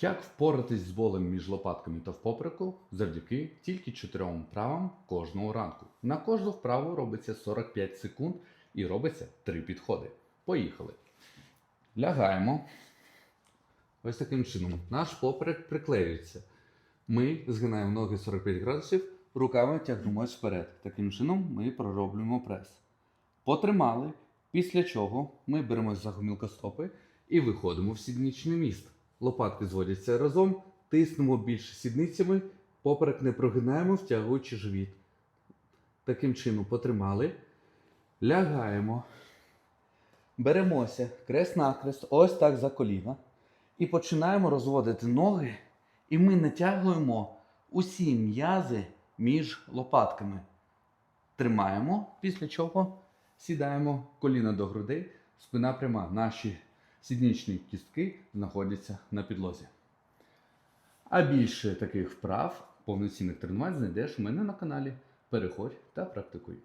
Як впоратись з болем між лопатками та впопереку завдяки тільки чотирьом вправам кожного ранку. На кожну вправу робиться 45 секунд і робиться три підходи. Поїхали. Лягаємо. Ось таким чином. Наш поперек приклеюється. Ми згинаємо ноги 45 градусів, руками тягнемось вперед. Таким чином ми пророблюємо прес. Потримали, після чого ми беремо за гомілка стопи і виходимо в сідничний міст. Лопатки зводяться разом, тиснемо більше сідницями, поперек не прогинаємо, втягуючи живіт. Таким чином потримали, лягаємо, беремося крест-накрест, ось так за коліна. І починаємо розводити ноги, і ми натягуємо усі м'язи між лопатками. Тримаємо, після чого сідаємо коліна до грудей, спина пряма. Наші сідничні кістки знаходяться на підлозі. А більше таких вправ, повноцінних тренувань знайдеш у мене на каналі. Переходь та практикуй.